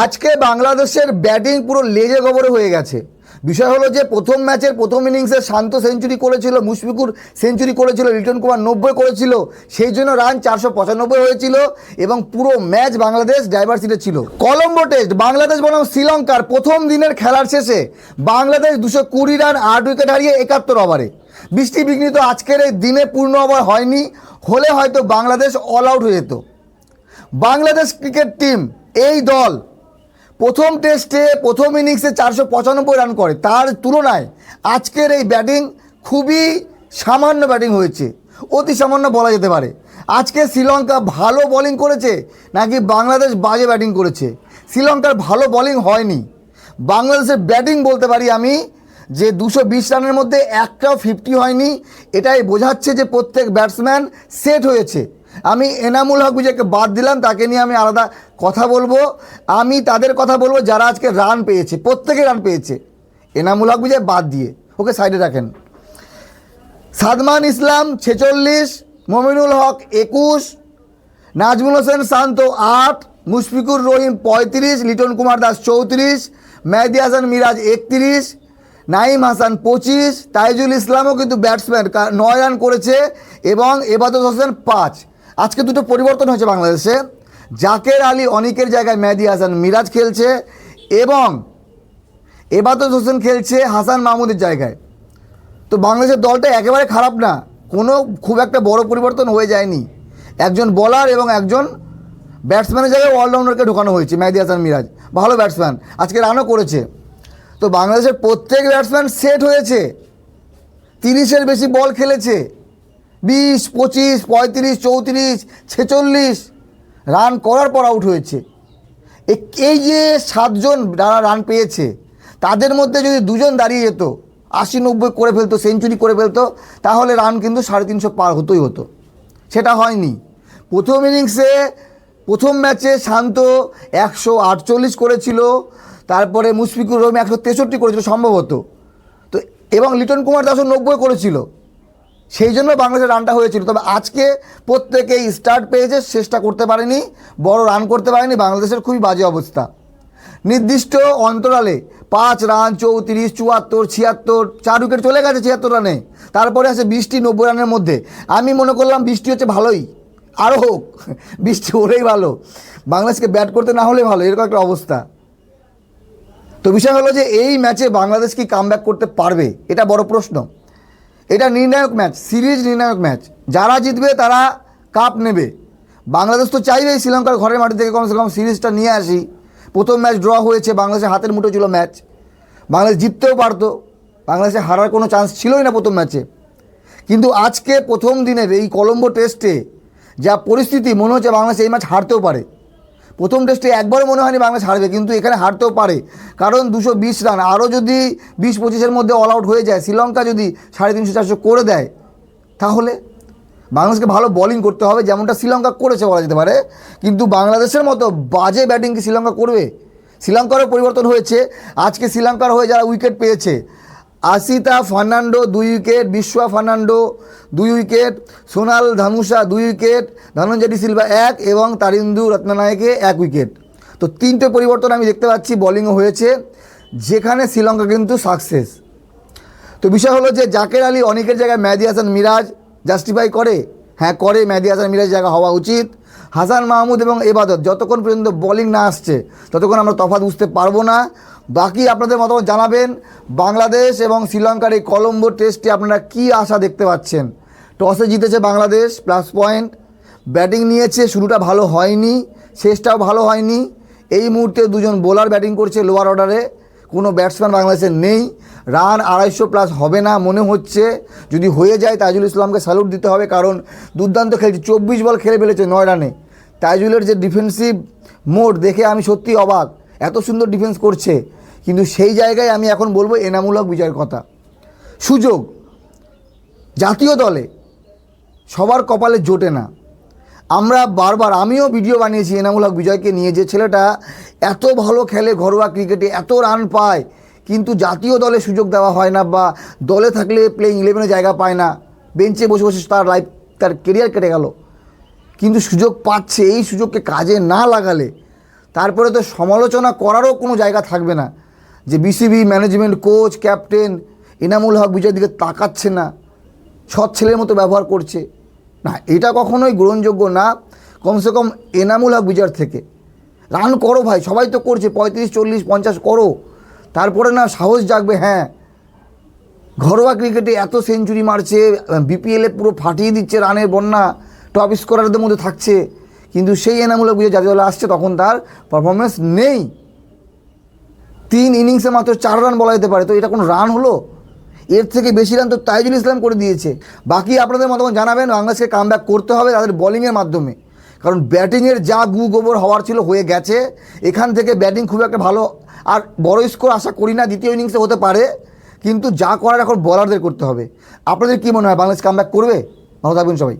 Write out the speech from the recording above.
আজকে বাংলাদেশের ব্যাটিং পুরো লেজে গোবরে হয়ে গেছে। বিষয় হলো যে প্রথম ম্যাচের প্রথম ইনিংসে শান্ত সেঞ্চুরি করেছিল, মুশফিকুর সেঞ্চুরি করেছিল, লিটন কুমার নব্বই করেছিল, সেই জন্য রান চারশো পঁচানব্বই হয়েছিল এবং পুরো ম্যাচ বাংলাদেশ ডাইভার্সিটি ছিল। কলম্বো টেস্ট, বাংলাদেশ বনাম শ্রীলঙ্কার প্রথম দিনের খেলার শেষে বাংলাদেশ দুশো কুড়ি রান, আট উইকেট হারিয়ে একাত্তর ওভারে। বৃষ্টি বিঘ্নিত আজকের এই দিনে পূর্ণ ওভার হয়নি, হলে হয়তো বাংলাদেশ অল আউট হয়ে যেত। বাংলাদেশ ক্রিকেট টিম এই দল প্রথম টেস্টে প্রথম ইনিংসে চারশো পঁচানব্বই রান করে। তার তুলনায় আজকের এই ব্যাটিং খুবই সামান্য ব্যাটিং হয়েছে। অতি সামান্য বলা যেতে পারে। আজকে শ্রীলঙ্কা ভালো বোলিং করেছে নাকি বাংলাদেশ বাজে ব্যাটিং করেছে? শ্রীলঙ্কার ভালো বোলিং হয়নি। বাংলাদেশের ব্যাটিং বলতে পারি আমি যে দুশো বিশ রানের মধ্যে একটাও ফিফটি হয়নি। এটাই বোঝাচ্ছে যে প্রত্যেক ব্যাটসম্যান সেট হয়েছে। আমি এনামুল হক বিজয়কে বাদ দিলাম, তাকে নিয়ে আমি আলাদা কথা বলব। আমি তাদের কথা বলব, যারা আজকে রান পেয়েছে, প্রত্যেকে রান পেয়েছে। এনামুল হক বিজয় বাদ দিয়ে। ওকে সাইডে রাখেন। সাদমান ইসলাম, ছেচল্লিশ, মমিনুল হক একুশ, নাজমুল হোসেন শান্ত আট, মুশফিকুর রহিম পঁয়ত্রিশ, লিটন কুমার দাস চৌত্রিশ, মেহেদি হাসান মিরাজ একত্রিশ নাইম হাসান পঁচিশ, তাইজুল ইসলামও কিন্তু ব্যাটসম্যান নয় রান করেছে এবং এবাদত হোসেন পাঁচ। আজকে দুটো পরিবর্তন হয়েছে বাংলাদেশে। জাকের আলী অনিকের জায়গায় মেহেদি হাসান মিরাজ খেলছে এবং এবাদত হোসেন খেলছে হাসান মাহমুদের জায়গায়। তো বাংলাদেশের দলটা একেবারে খারাপ না, কোনো খুব একটা বড় পরিবর্তন হয়ে যায়নি। একজন বোলার এবং একজন ব্যাটসম্যানের জায়গায় অলরাউন্ডারকে ঢোকানো হয়েছে, মেহেদি হাসান মিরাজ। ভালো ব্যাটসম্যান আজকে রানও করেছে। তো বাংলাদেশের প্রত্যেক ব্যাটসম্যান সেট হয়েছে। তিরিশের বেশি বল খেলেছে। বিশ, পঁচিশ, পঁয়ত্রিশ, চৌত্রিশ, ছেচল্লিশ রান করার পর আউট হয়েছে। এই যে সাতজন যারা রান পেয়েছে, তাদের মধ্যে যদি দুজন দাঁড়িয়ে যেত, আশি, নব্বই করে ফেলতো সেঞ্চুরি করে ফেলতো, তাহলে রান কিন্তু সাড়ে তিনশো পার হতোই হতো। সেটা হয়নি। প্রথম ইনিংসে প্রথম ম্যাচে শান্ত একশো আটচল্লিশ করেছিল, তারপরে মুশফিকুর রহিম একশো তেষট্টি করেছিল সম্ভবত তো, এবং লিটন কুমার দাসও নব্বই করেছিল। সেই জন্য বাংলাদেশের রানটা হয়েছিল। তবে আজকে প্রত্যেকেই স্টার্ট পেয়েছে, চেষ্টা করতে পারেনি, বড় রান করতে পারেনি, বাংলাদেশের খুবই বাজে অবস্থা। নির্দিষ্ট অন্তরালে পাঁচ রান, চৌত্রিশ, চুয়াত্তর, ছিয়াত্তর, চার উইকেট চলে গেছে ছিয়াত্তর রানে। তারপরে আছে বৃষ্টি নব্বই রানের মধ্যে। আমি মনে করলাম বৃষ্টি হচ্ছে ভালোই। আরও হোক বৃষ্টি হলেই ভালো। বাংলাদেশকে ব্যাট করতে না হলে ভালো, এরকম একটা অবস্থা। তো বিষয় হলো যে এই ম্যাচে বাংলাদেশ কি কামব্যাক করতে পারবে, এটা বড় প্রশ্ন। এটা নির্ণায়ক ম্যাচ, সিরিজ নির্ণায়ক ম্যাচ। যারা জিতবে তারা কাপ নেবে। বাংলাদেশ তো চাইবেই শ্রীলঙ্কার ঘরের মাটি থেকে কমসে কম সিরিজটা নিয়ে আসি। প্রথম ম্যাচ ড্র হয়েছে, বাংলাদেশের হাতের মুঠো ছিল ম্যাচ। বাংলাদেশ জিততেও পারতো। বাংলাদেশে হারার কোনো চান্স ছিলই না প্রথম ম্যাচে। কিন্তু আজকে প্রথম দিনের এই কলম্বো টেস্টে যা পরিস্থিতি, মনে হচ্ছে বাংলাদেশ এই ম্যাচ হারতেও পারে। প্রথম টেস্টে একবারও মনে হয়নি বাংলাদেশ হারবে, কিন্তু এখানে হারতেও পারে। কারণ দুশো বিশ রান, আরও যদি বিশ পঁচিশের মধ্যে অল আউট হয়ে যায়, শ্রীলঙ্কা যদি সাড়ে তিনশো চারশো করে দেয়, তাহলে বাংলাদেশকে ভালো বোলিং করতে হবে, যেমনটা শ্রীলঙ্কা করেছে বলা যেতে পারে। কিন্তু বাংলাদেশের মতো বাজে ব্যাটিং কি শ্রীলঙ্কা করবে? শ্রীলঙ্কারও পরিবর্তন হয়েছে। আজকে শ্রীলঙ্কার হয়ে যারা উইকেট পেয়েছে আসিতা ফার্নান্ডো দুই উইকেট, বিশ্বা ফার্নান্ডো দুই উইকেট, সোনাল ধানুষা দুই উইকেট, ধনঞ্জয় সিলভা এক এবং তারিন্দু রত্ননায়কে এক উইকেট। তো তিনটে পরিবর্তন আমি দেখতে পাচ্ছি বোলিংও হয়েছে, যেখানে শ্রীলঙ্কা কিন্তু সাকসেস তো বিষয় হলো যে জাকের আলী অনেকের জায়গায় মেহেদি হাসান মিরাজ জাস্টিফাই করে। হ্যাঁ করে মেহেদি হাসান মিরাজ জায়গা হওয়া উচিত। হাসান মাহমুদ এবং এবাদত, যতক্ষণ পর্যন্ত বোলিং না আসছে, ততক্ষণ আমরা তফাৎ বুঝতে পারব না। বাকি আপনাদের মতামত জানাবেন। বাংলাদেশ এবং শ্রীলঙ্কার এই কলম্বো টেস্টে আপনারা কি আশা দেখতে পাচ্ছেন? টসে জিতেছে বাংলাদেশ প্লাস পয়েন্ট ব্যাটিং নিয়েছে, শুরুটা ভালো হয়নি, শেষটাও ভালো হয়নি। এই মুহূর্তে দুজন বোলার ব্যাটিং করছে লোয়ার অর্ডারে কোনো ব্যাটসম্যান বাংলাদেশের নেই। রান আড়াইশো প্লাস হবে না মনে হচ্ছে। যদি হয়ে যায় তাজুল ইসলামকে স্যালুট দিতে হবে, কারণ দুর্দান্ত খেলছে। চব্বিশ বল খেলে ফেলেছে নয় রানে তাইজুলের যে ডিফেন্সিভ মোড দেখে আমি সত্যি অবাক। এত সুন্দর ডিফেন্স করছে, কিন্তু সেই জায়গায় আমি এখন বলব এনামূলক বিজয়ের কথা। সুযোগ, জাতীয় দলে, সবার কপালে জোটে না। আমরা বারবার, আমিও ভিডিও বানিয়েছি এনামুল হক বিজয়কে নিয়ে যে ছেলেটা এত ভালো খেলে, ঘরোয়া ক্রিকেটে এত রান পায়, কিন্তু জাতীয় দলে সুযোগ দেওয়া হয় না বা দলে থাকলে প্লেইং ইলেভেনে জায়গা পায় না। বেঞ্চে বসে বসে তার লাইফ তার কেরিয়ার কেটে গেল। কিন্তু সুযোগ পাচ্ছে, এই সুযোগকে কাজে না লাগালে তারপরে তো সমালোচনা করারও কোনো জায়গা থাকবে না যে BCB management coach captain Enamul Haque বিজয়ের দিকে তাকাচ্ছে না, সৎ ছেলের মতো ব্যবহার করছে। না, এটা কখনোই গ্রহণযোগ্য না, কমসে কম এনামুল হক বিজয়ের থেকে। রান করো ভাই, সবাই তো করছে, পঁয়ত্রিশ, চল্লিশ, পঞ্চাশ করো। তারপরে না সাহস জাগবে হ্যাঁ। ঘরোয়া ক্রিকেটে এত সেঞ্চুরি মারছে বিপিএলে পুরো ফাটিয়ে দিচ্ছে রানের বন্যা টপ স্কোরারদের মধ্যে থাকছে। কিন্তু সেই এনামূলক বিজয় জাতীয় দলে আসছে তখন তার পারফরমেন্স নেই। তিন ইনিংসে মাত্র চার রান বলা যেতে পারে। তো এটা কোনো রান হলো? এর থেকে বেশি রান তো তাইজুল ইসলাম করে দিয়েছে। বাকি আপনাদের মতামত জানাবেন। বাংলাদেশকে কাম করতে হবে তাদের বোলিংয়ের মাধ্যমে। কারণ ব্যাটিংয়ের যা গু গোবর হওয়ার ছিল হয়ে গেছে। এখান থেকে ব্যাটিং খুব একটা ভালো আর বড় স্কোর আশা করি না, দ্বিতীয় ইনিংসে হতে পারে। কিন্তু যা করার এখন বলারদের করতে হবে। আপনাদের কী মনে হয়? বাংলাদেশ কাম করবে? ভালো থাকবেন সবাই।